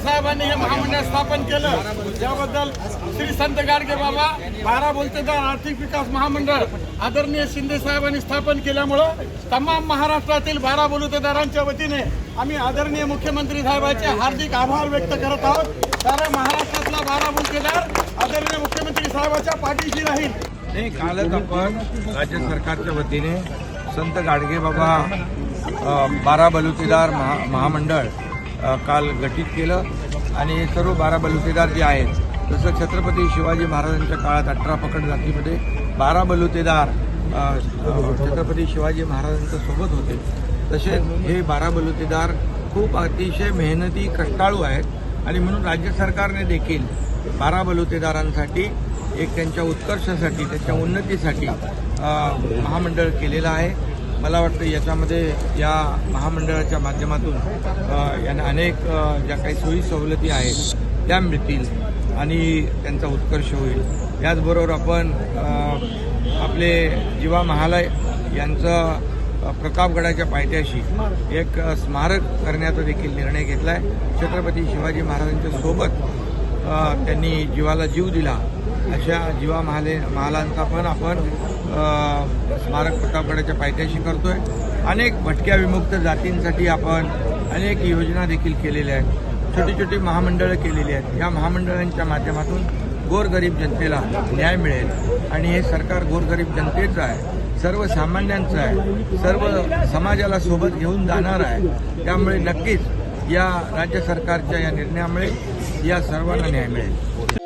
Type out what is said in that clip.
साहेबांनी हे महामंडळ स्थापन केलं. त्याबद्दल श्री संत गाडगे बाबा बारा बोलतेदार आर्थिक विकास महामंडळ आदरणीय शिंदे साहेबांनी स्थापन केल्यामुळं तमाम महाराष्ट्रातील बारा बोलतेदारांच्या वतीने आम्ही आदरणीय मुख्यमंत्री साहेबांचे हार्दिक आभार व्यक्त करत आहोत. कारण महाराष्ट्रातला बारा बोलतेदार आदरणीय मुख्यमंत्री साहेबांच्या पाठीशी राहील. नाही कालच आपण राज्य सरकारच्या वतीने संत गाडगे बाबा बारा बलुतेदार महा महामंडळ काल गठीत केलं आणि सर्व बारा बलुतेदार जे आहेत जसं छत्रपती शिवाजी महाराजांच्या काळात अठरा पकड जातीमध्ये बारा बलुतेदार छत्रपती शिवाजी महाराजांच्या सोबत होते. तसे हे बारा बलुतेदार खूप अतिशय मेहनती कष्टाळू आहेत आणि म्हणून राज्य सरकारने देखील बारा बलुतेदारांसाठी एक त्यांच्या उत्कर्षासाठी त्यांच्या उन्नतीसाठी महामंडळ केलेलं आहे. मला वाटतं याच्यामध्ये या महामंडळाच्या माध्यमातून यांना अनेक ज्या काही सोयी सवलती आहेत त्या मिळतील आणि त्यांचा उत्कर्ष होईल. याचबरोबर आपण आपले जीवा महालय यांचं प्रतापगडाच्या पायथ्याशी एक स्मारक करण्याचा देखील निर्णय घेतला आहे छत्रपती शिवाजी महाराजांच्या सोबत त्यांनी जीवाला जीव दिला. अशा जीवा महाले महालांचा पण आपण स्मारक प्रतापगडाच्या पायथ्याशी करतोय. अनेक भटक्या विमुक्त जातींसाठी आपण अनेक योजना देखील केलेल्या आहेत. छोटी छोटी महामंडळं केलेली आहेत. या महामंडळांच्या माध्यमातून गोरगरीब जनतेला न्याय मिळेल. आणि हे सरकार गोरगरीब जनतेचं आहे सर्वसामान्यांचं आहे सर्व समाजाला सोबत घेऊन जाणार आहे. त्यामुळे नक्कीच या राज्य सरकारच्या या निर्णयामुळे या सर्वांना न्याय मिळेल.